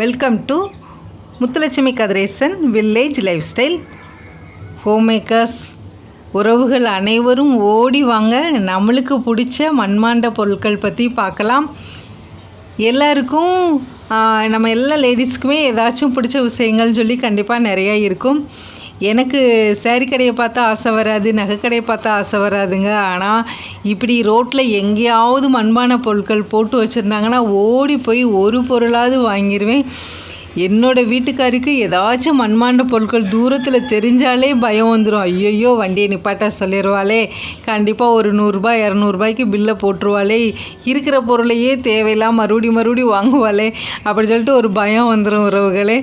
Welcome to Muthulakshmi Kathiresan village lifestyle homemakers உறவுகள் அனைவரும் ஓடி வாங்க நம்மளுக்கு பிடிச்ச மண்மாண்ட பொருட்கள் பற்றி பார்க்கலாம். எல்லாருக்கும் நம்ம எல்லா லேடிஸ்க்குமே ஏதாச்சும் பிடிச்ச விஷயங்கள் சொல்லி கண்டிப்பாக நிறையா இருக்கும். எனக்கு சேரீ கடையை பார்த்தா ஆசை வராது நகை கடையை பார்த்தா ஆசை வராதுங்க. ஆனால் இப்படி ரோட்டில் எங்கேயாவது மண்பான பொருட்கள் போட்டு வச்சுருந்தாங்கன்னா ஓடி போய் ஒரு பொருளாவது வாங்கிடுவேன் என்னோடய வீட்டுக்காருக்கு ஏதாச்சும் மண்மாண்ட பொருட்கள் தூரத்தில் தெரிஞ்சாலே பயம் வந்துடும் ஐயையோ வண்டியை நிப்பாட்ட சொல்லிடுவாளே கண்டிப்பாக ஒரு நூறுரூபா இரநூறுபாய்க்கு பில்லை போட்டுருவாளே. இருக்கிற பொருளையே தேவையில்லாம மறுபடி மறுபடி வாங்குவாளே. அப்படி சொல்லிட்டு ஒரு பயம் வந்துடும் உறவுகளே.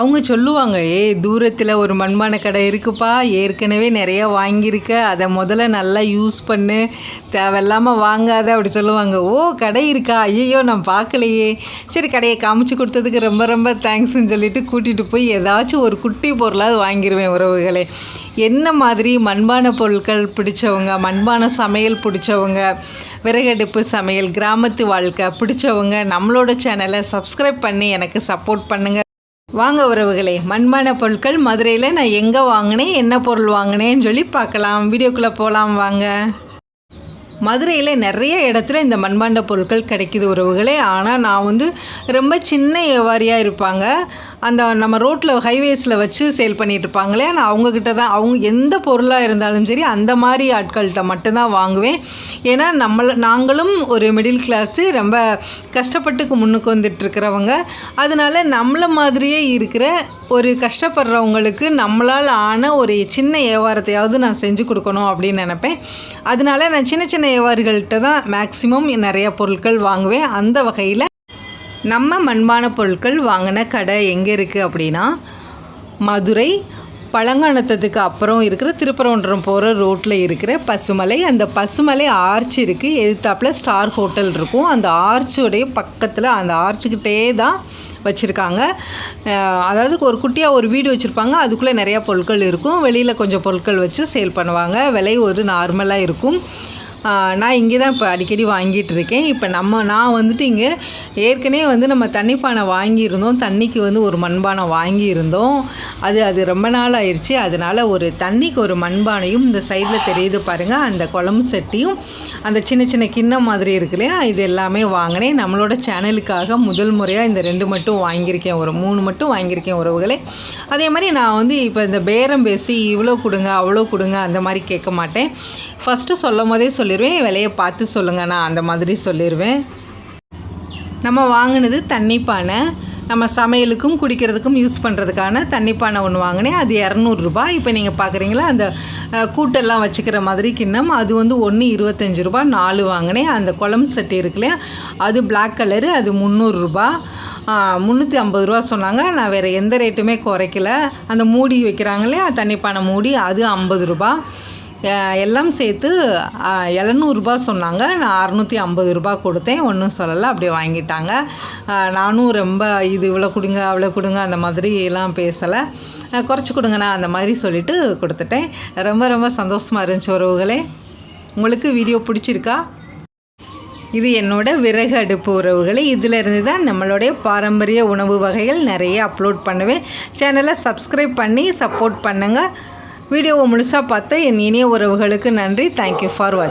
அவங்க சொல்லுவாங்க ஏய் தூரத்தில் ஒரு மண்பான கடை இருக்குப்பா ஏற்கனவே நிறையா வாங்கியிருக்க அதை முதல்ல நல்லா யூஸ் பண்ணு தேவையில்லாமல் வாங்காத அப்படி சொல்லுவாங்க. ஓ கடை இருக்கா? ஐயோ நான் பார்க்கலையே. சரி கடையை காமிச்சு கொடுத்ததுக்கு ரொம்ப ரொம்ப தேங்க்ஸ்ன்னு சொல்லிட்டு கூட்டிகிட்டு போய் ஏதாச்சும் ஒரு குட்டி பொருளாவது வாங்கிடுவேன் உறவுகளே. என்ன மாதிரி மண்பான பொருட்கள் பிடிச்சவங்க மண்பான சமையல் பிடிச்சவங்க விறகடுப்பு சமையல் கிராமத்து வாழ்க்கை பிடிச்சவங்க நம்மளோட சேனலை சப்ஸ்கிரைப் பண்ணி எனக்கு சப்போர்ட் பண்ணுங்கள் வாங்க உறவுகளே மண்பான பொருட்கள் மதுரையில் நான் எங்கே வாங்கினேன் என்ன பொருள் வாங்கினேன்னு சொல்லி பார்க்கலாம். வீடியோக்குள்ளே போகலாம் வாங்க. மதுரையில் நிறைய இடத்துல இந்த மண்பாண்ட பொருட்கள் கிடைக்கிது உறவுகளே. ஆனால் நான் வந்து ரொம்ப சின்ன வியாபாரியாக இருப்பாங்க. அந்த நம்ம ரோட்டில் ஹைவேஸில் வச்சு சேல் பண்ணிகிட்டு இருப்பாங்களே நான் அவங்கக்கிட்ட தான் அவங்க எந்த பொருளாக இருந்தாலும் சரி அந்த மாதிரி ஆட்கள்கிட்ட மட்டும்தான் வாங்குவேன். ஏன்னா நம்மள நாங்களும் ஒரு மிடில் கிளாஸு ரொம்ப கஷ்டப்பட்டுக்கு முன்னுக்கு வந்துட்டுருக்கிறவங்க அதனால் அதனால மாதிரியே இருக்கிற ஒரு கஷ்டப்படுறவங்களுக்கு நம்மளால் ஆன ஒரு சின்ன வியாபாரத்தையாவது நான் செஞ்சு கொடுக்கணும் அப்படின்னு நினப்பேன். அதனால நான் சின்ன சின்ன வியாபாரிகள்கிட்ட தான் மேக்ஸிமம் நிறைய பொருட்கள் வாங்குவேன். அந்த வகையில் நம்ம மண்பான பொருட்கள் வாங்கின கடை எங்கே இருக்குது அப்படின்னா மதுரை பழங்கானத்தத்துக்கு அப்புறம் இருக்கிற திருப்பரங்குன்றம் போகிற ரோட்டில் இருக்கிற பசுமலை. அந்த பசுமலை ஆர்ச் இருக்குது எதிர்த்தாப்புல ஸ்டார் ஹோட்டல் இருக்கும். அந்த ஆர்ச்சுடைய பக்கத்தில் அந்த ஆர்ச்சுக்கிட்டே தான் வச்சுருக்காங்க. அதாவது ஒரு குட்டியாக ஒரு வீடு வச்சுருப்பாங்க. அதுக்குள்ளே நிறையா பொருட்கள் இருக்கும். வெளியில் கொஞ்சம் பொருட்கள் வச்சு சேல் பண்ணுவாங்க. விலை ஒரு நார்மலாக இருக்கும். நான் இங்கே தான் இப்போ அடிக்கடி வாங்கிட்டு இருக்கேன் இப்போ நம்ம நான் வந்துட்டு இங்கே ஏற்கனவே வந்து நம்ம தண்ணி பானை வாங்கியிருந்தோம். தண்ணிக்கு வந்து ஒரு மண்பானை வாங்கியிருந்தோம். அது அது ரொம்ப நாள் ஆயிடுச்சு அதனால் ஒரு தண்ணிக்கு ஒரு மண்பானையும் இந்த சைடில் தெரியுது பாருங்கள் அந்த குழம்பு சட்டியும் அந்த சின்ன சின்ன கிண்ணம் மாதிரி இருக்கு இல்லையா? இது எல்லாமே வாங்கினேன். நம்மளோட சேனலுக்காக முதல் முறையாக இந்த ரெண்டு மட்டும் வாங்கியிருக்கேன். ஒரு மூணு மட்டும் வாங்கியிருக்கேன் உறவுகளே. அதே மாதிரி நான் வந்து இப்போ இந்த பேரம் பேசி இவ்வளோ கொடுங்க அவ்வளோ கொடுங்க அந்த மாதிரி கேட்க மாட்டேன். ஃபஸ்ட்டு சொல்லும் போதே சொல்லி சொல்லிடுவேன் விலையை பார்த்து சொல்லுங்கள் நான் அந்த மாதிரி சொல்லிடுவேன் நம்ம வாங்கினது தண்ணி பானை. நம்ம சமையலுக்கும் குடிக்கிறதுக்கும் யூஸ் பண்ணுறதுக்கான தண்ணி பானை ஒன்று வாங்கினேன். அது இரநூறுபா இப்போ நீங்கள் பார்க்குறீங்களா அந்த கூட்டெல்லாம் வச்சுக்கிற மாதிரி கிண்ணம். அது வந்து ஒன்று இருபத்தஞ்சி ரூபா நாலு வாங்கினேன். அந்த குழம்பு சட்டி இருக்குல்லையா அது பிளாக் கலரு அது முந்நூறுரூபா முந்நூற்றி ஐம்பது ரூபா சொன்னாங்க. நான் வேறு எந்த ரேட்டுமே குறைக்கல. அந்த மூடி வைக்கிறாங்களே தண்ணிப்பானை தண்ணி பானை மூடி அது ஐம்பது ரூபா எல்லாம் சேர்த்து எழுநூறுபா சொன்னாங்க. நான் அறநூற்றி ஐம்பது ரூபா கொடுத்தேன். ஒன்றும் சொல்லலை அப்படியே வாங்கிட்டாங்க. நானும் ரொம்ப இது இவ்வளோ கொடுங்க அவ்வளோ கொடுங்க அந்த மாதிரி எல்லாம் பேசலை. குறைச்சி கொடுங்கண்ணா அந்த மாதிரி சொல்லிட்டு கொடுத்துட்டேன். ரொம்ப ரொம்ப சந்தோஷமாக இருந்துச்சு உறவுகளே. உங்களுக்கு வீடியோ பிடிச்சிருக்கா? இது என்னோட விறகு அடுப்பு உறவுகளை. இதிலிருந்து தான் நம்மளுடைய பாரம்பரிய உணவு வகைகள் நிறைய அப்லோட் பண்ணுவேன். சேனலை சப்ஸ்கிரைப் பண்ணி சப்போர்ட் பண்ணுங்கள் வீடியோவை முழுசாக பார்த்த என் இனிய உறவுகளுக்கு நன்றி. Thank you for watch